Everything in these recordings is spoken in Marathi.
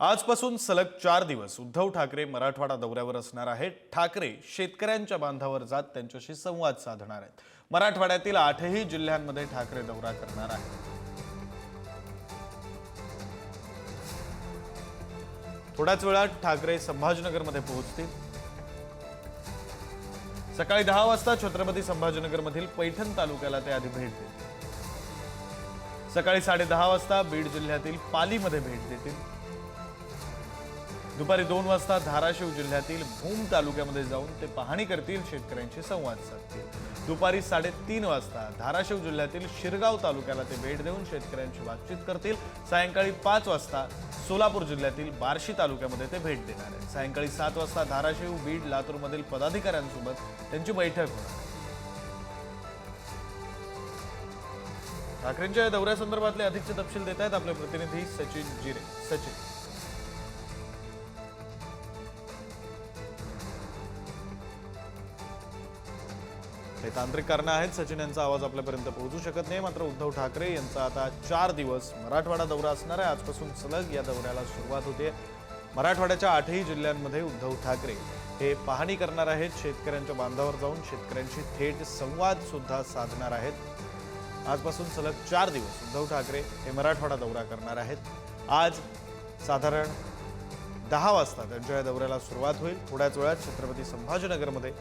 आजपासून सलग चार दिवस उद्धव ठाकरे मराठवाडा दौऱ्यावर असणार आहेत. ठाकरे शेतकऱ्यांच्या बांधावर जात त्यांच्याशी संवाद साधणार आहेत. मराठवाड्यातील आठही जिल्ह्यांमध्ये ठाकरे दौरा करणार आहेत. थोड्याच वेळात ठाकरे संभाजीनगरमध्ये पोहोचतील. सकाळी दहा वाजता छत्रपती संभाजीनगरमधील पैठण तालुक्याला ते आधी भेट देतील. सकाळी साडेदहा वाजता बीड जिल्ह्यातील पालीमध्ये भेट देतील. दुपारी दोन वाजता धाराशिव जिल्ह्यातील भूम तालुक्यामध्ये जाऊन ते पाहणी करतील शेतकऱ्यांशी संवाद साधतील. दुपारी साडेतीन वाजता धाराशिव जिल्ह्यातील शिरगाव तालुक्याला ते भेट देऊन शेतकऱ्यांशी बातचीत करतील. सायंकाळी पाच वाजता सोलापूर जिल्ह्यातील बार्शी तालुक्यामध्ये ते भेट देणार आहेत. सायंकाळी सात वाजता धाराशिव बीड लातूरमधील पदाधिकाऱ्यांसोबत त्यांची बैठक होणार आहे. ठाकरेंच्या या दौऱ्यासंदर्भातले अधिकचे तपशील देत आहेत आपले प्रतिनिधी सचिन जिरे सचिन. हे तांत्रिक कारणं आहेत. सचिन यांचा आवाज आपल्यापर्यंत पोहोचू शकत नाही. मात्र उद्धव ठाकरे यांचा आता चार दिवस मराठवाडा दौरा असणार आहे. आजपासून सलग या दौऱ्याला सुरुवात होते. मराठवाड्याच्या आठही जिल्ह्यांमध्ये उद्धव ठाकरे हे पाहणी करणार आहेत. शेतकऱ्यांच्या बांधावर जाऊन शेतकऱ्यांशी थेट संवाद सुद्धा साधणार आहेत. आजपासून सलग चार दिवस उद्धव ठाकरे हे मराठवाडा दौरा करणार आहेत. आज साधारण दहा वाजता त्यांच्या या दौऱ्याला सुरुवात होईल. थोड्याच वेळात छत्रपती संभाजीनगरमध्ये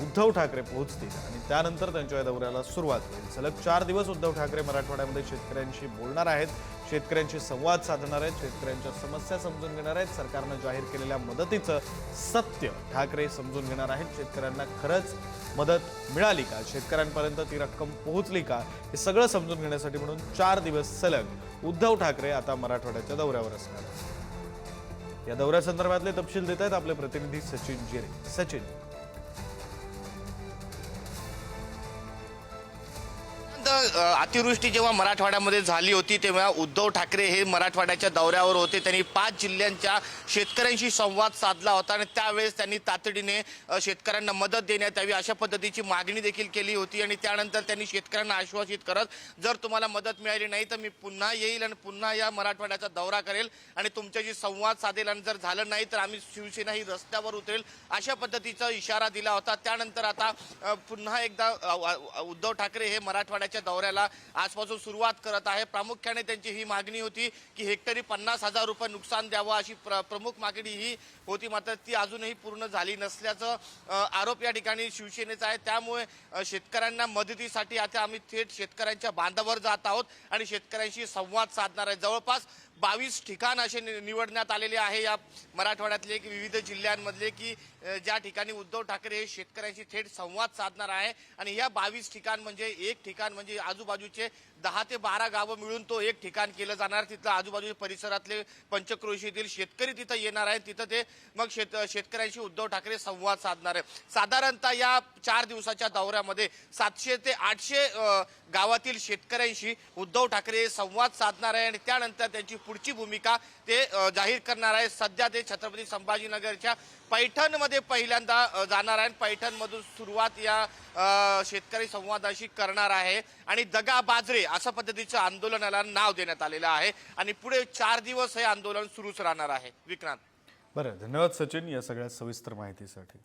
उद्धव ठाकरे पोहोचतील आणि त्यानंतर त्यांच्या या दौऱ्याला सुरुवात होईल. सलग चार दिवस उद्धव ठाकरे मराठवाड्यामध्ये शेतकऱ्यांशी बोलणार आहेत शेतकऱ्यांशी संवाद साधणार आहेत शेतकऱ्यांच्या समस्या समजून घेणार आहेत. सरकारनं जाहीर केलेल्या मदतीचं सत्य ठाकरे समजून घेणार आहेत. शेतकऱ्यांना खरंच मदत मिळाली का? शेतकऱ्यांपर्यंत ती रक्कम पोहोचली का? हे सगळं समजून घेण्यासाठी म्हणून चार दिवस सलग उद्धव ठाकरे आता मराठवाड्याच्या दौऱ्यावर असणार आहेत. या दौऱ्यासंदर्भातले तपशील देत आहेत आपले प्रतिनिधी सचिन जिरे. सचिन. अतिवृष्टी जेव्हा मराठवाड्यामध्ये झाली होती तेव्हा उद्धव ठाकरे हे मराठवाड्याच्या दौऱ्यावर होते. त्यांनी पाच जिल्ह्यांच्या शेतकऱ्यांशी संवाद साधला होता आणि त्यावेळेस त्यांनी तातडीने शेतकऱ्यांना मदत देण्यात यावी अशा पद्धतीची मागणी देखील केली होती आणि त्यानंतर त्यांनी शेतकऱ्यांना आश्वासित करत जर तुम्हाला मदत मिळाली नाही तर मी पुन्हा येईल आणि पुन्हा या मराठवाड्याचा दौरा करेल आणि तुमच्याशी संवाद साधेल आणि जर झालं नाही तर आम्ही शिवसेना ही रस्त्यावर उतरेल अशा पद्धतीचा इशारा दिला होता. त्यानंतर आता पुन्हा एकदा उद्धव ठाकरे हे मराठवाड्याच्या दौऱ्याला आजपासून सुरुवात करत आहे. प्रामुख्याने त्यांची ही मागणी होती की हेक्टरी पन्नास हजार रुपये नुकसान द्यावं अशी प्र प्रमुख मागणी ही होती. मात्र ती अजूनही पूर्ण झाली नसल्याचं आरोप या ठिकाणी शिवसेनेचा आहे. त्यामुळे शेतकऱ्यांना मदतीसाठी आता आम्ही थेट शेतकऱ्यांच्या बांधावर जात आहोत आणि शेतकऱ्यांशी संवाद साधणार आहे. जवळपास बावीस ठिकाण असे नि- निवडण्यात आलेले आहे या मराठवाड्यातले की विविध जिल्ह्यांमधले की ज्या ठिकाणी उद्धव ठाकरे हे शेतकऱ्यांशी थेट संवाद साधणार आहे. आणि या बावीस ठिकाण म्हणजे एक ठिकाण म्हणजे आजूबाजूचे दहा ते बारा गावं मिळून तो एक ठिकाण केलं जाणार. तिथलं आजूबाजूच्या परिसरातले पंचक्रोशीतील शेतकरी तिथं येणार आहेत. तिथं ते मग शेत शेतकऱ्यांशी उद्धव ठाकरे संवाद साधणार आहे साधारणतः या चार दिवसाच्या दौऱ्यामध्ये सातशे ते आठशे गावातील शेतकऱ्यांशी उद्धव ठाकरे संवाद साधणार आहे आणि त्यानंतर त्यांची पुढची भूमिका ते जाहीर करणार आहे सध्या ते छत्रपती संभाजीनगरच्या पैठणमध्ये पहिल्यांदा जाणार आहे पैठणमधून सुरुवात या शेतकरी संवादाशी करणार आहे. आणि दगा बाजरे अशा पद्धतीचं आंदोलनाला नाव देण्यात आलेलं आहे. आणि पुढे चार दिवस हे आंदोलन सुरूच राहणार आहे. विक्रांत. बरं धन्यवाद सचिन या सगळ्या सविस्तर माहितीसाठी.